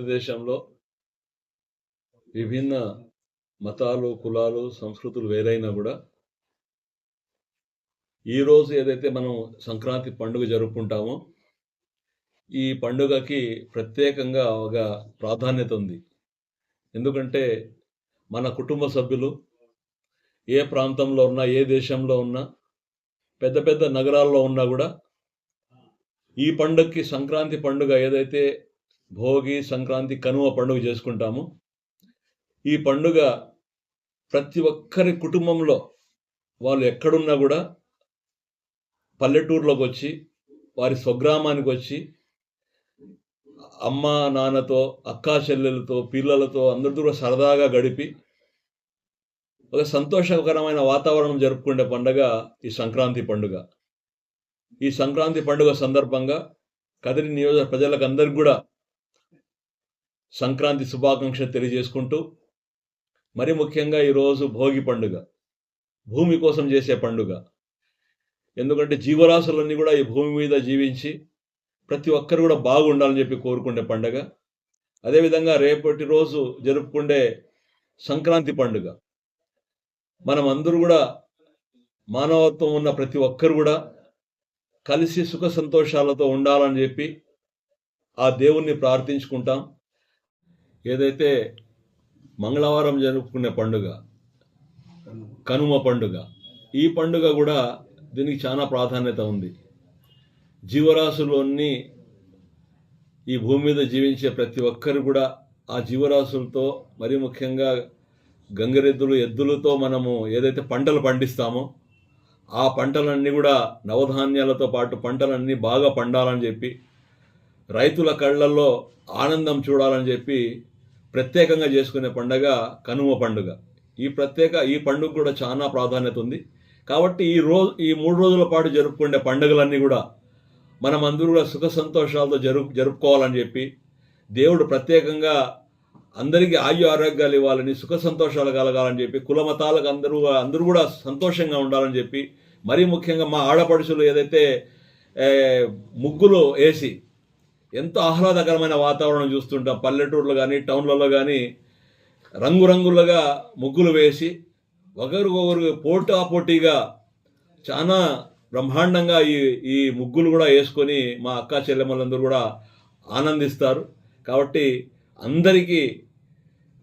భారతదేశంలో విభిన్న మతాలు కులాలు సంస్కృతులు వేరైనా కూడా ఈరోజు ఏదైతే మనం సంక్రాంతి పండుగ జరుపుకుంటామో ఈ పండుగకి ప్రత్యేకంగా ఒక ప్రాధాన్యత ఉంది. ఎందుకంటే మన కుటుంబ సభ్యులు ఏ ప్రాంతంలో ఉన్నా ఏ దేశంలో ఉన్నా పెద్ద పెద్ద నగరాల్లో ఉన్నా కూడా ఈ పండుగకి సంక్రాంతి పండుగ ఏదైతే భోగి సంక్రాంతి కనుమ పండుగ చేసుకుంటాము. ఈ పండుగ ప్రతి ఒక్కరి కుటుంబంలో వాళ్ళు ఎక్కడున్నా కూడా పల్లెటూరులోకి వచ్చి వారి స్వగ్రామానికి వచ్చి అమ్మ నాన్నతో అక్కా చెల్లెలతో పిల్లలతో అందరితో కూడా సరదాగా గడిపి ఒక సంతోషకరమైన వాతావరణం జరుపుకునే పండుగ ఈ సంక్రాంతి పండుగ. ఈ సంక్రాంతి పండుగ సందర్భంగా కదిరి నియోజక ప్రజలకు అందరికీ కూడా సంక్రాంతి శుభాకాంక్షలు తెలియజేసుకుంటూ మరి ముఖ్యంగా ఈరోజు భోగి పండుగ భూమి కోసం చేసే పండుగ. ఎందుకంటే జీవరాశులన్నీ కూడా ఈ భూమి మీద జీవించి ప్రతి ఒక్కరు కూడా బాగుండాలని చెప్పి కోరుకునే పండుగ. అదేవిధంగా రేపటి రోజు జరుపుకునే సంక్రాంతి పండుగ. మనం అందరూ కూడా మానవత్వం ఉన్న ప్రతి ఒక్కరు కూడా కలిసి సుఖ సంతోషాలతో ఉండాలని చెప్పి ఆ దేవుణ్ణి ప్రార్థించుకుంటాం. ఏదైతే మంగళవారం జరుపుకునే పండుగ కనుమ పండుగ ఈ పండుగ కూడా దీనికి చాలా ప్రాధాన్యత ఉంది. జీవరాశులన్నీ ఈ భూమి మీద జీవించే ప్రతి ఒక్కరు కూడా ఆ జీవరాశులతో మరి ముఖ్యంగా గంగరెద్దులు ఎద్దులతో మనము ఏదైతే పంటలు పండిస్తామో ఆ పంటలన్నీ కూడా నవధాన్యాలతో పాటు పంటలన్నీ బాగా పండాలని చెప్పి రైతుల కళ్ళల్లో ఆనందం చూడాలని చెప్పి ప్రత్యేకంగా చేసుకునే పండగ కనుమ పండుగ. ఈ ప్రత్యేక ఈ పండుగ కూడా చాలా ప్రాధాన్యత ఉంది. కాబట్టి ఈ రోజు ఈ మూడు రోజుల పాటు జరుపుకునే పండుగలన్నీ కూడా మనం అందరూ కూడా సుఖ సంతోషాలతో జరుపు జరుపుకోవాలని చెప్పి దేవుడు ప్రత్యేకంగా అందరికీ ఆయు ఆరోగ్యాలు ఇవ్వాలని సుఖ సంతోషాలు కలగాలని చెప్పి కుల మతాలకు అందరూ అందరూ కూడా సంతోషంగా ఉండాలని చెప్పి మరీ ముఖ్యంగా మా ఆడపడుచులు ఏదైతే ముగ్గులు వేసి ఎంతో ఆహ్లాదకరమైన వాతావరణం చూస్తుంటాం. పల్లెటూర్లు కానీ టౌన్లలో కానీ రంగురంగులుగా ముగ్గులు వేసి ఒకరికొకరు పోటా పోటీగా చాలా బ్రహ్మాండంగా ఈ ఈ ముగ్గులు కూడా వేసుకొని మా అక్క చెల్లెమ్మలందరూ కూడా ఆనందిస్తారు. కాబట్టి అందరికీ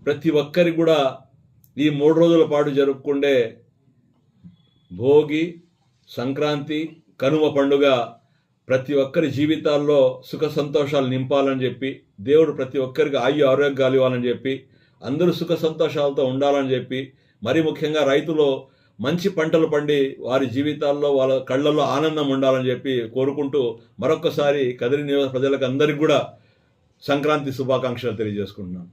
ప్రతి ఒక్కరికి కూడా ఈ మూడు రోజుల పాటు జరుపుకుండే భోగి సంక్రాంతి కనుమ పండుగ ప్రతి ఒక్కరి జీవితాల్లో సుఖ సంతోషాలు నింపాలని చెప్పి దేవుడు ప్రతి ఒక్కరికి ఆయు ఆరోగ్యాలు ఇవ్వాలని చెప్పి అందరూ సుఖ సంతోషాలతో ఉండాలని చెప్పి మరి ముఖ్యంగా రైతులు మంచి పంటలు పండి వారి జీవితాల్లో వాళ్ళ కళ్ళల్లో ఆనందం ఉండాలని చెప్పి కోరుకుంటూ మరొకసారి కదిరి నియోజక ప్రజలకు అందరికీ కూడా సంక్రాంతి శుభాకాంక్షలు తెలియజేసుకుంటున్నాను.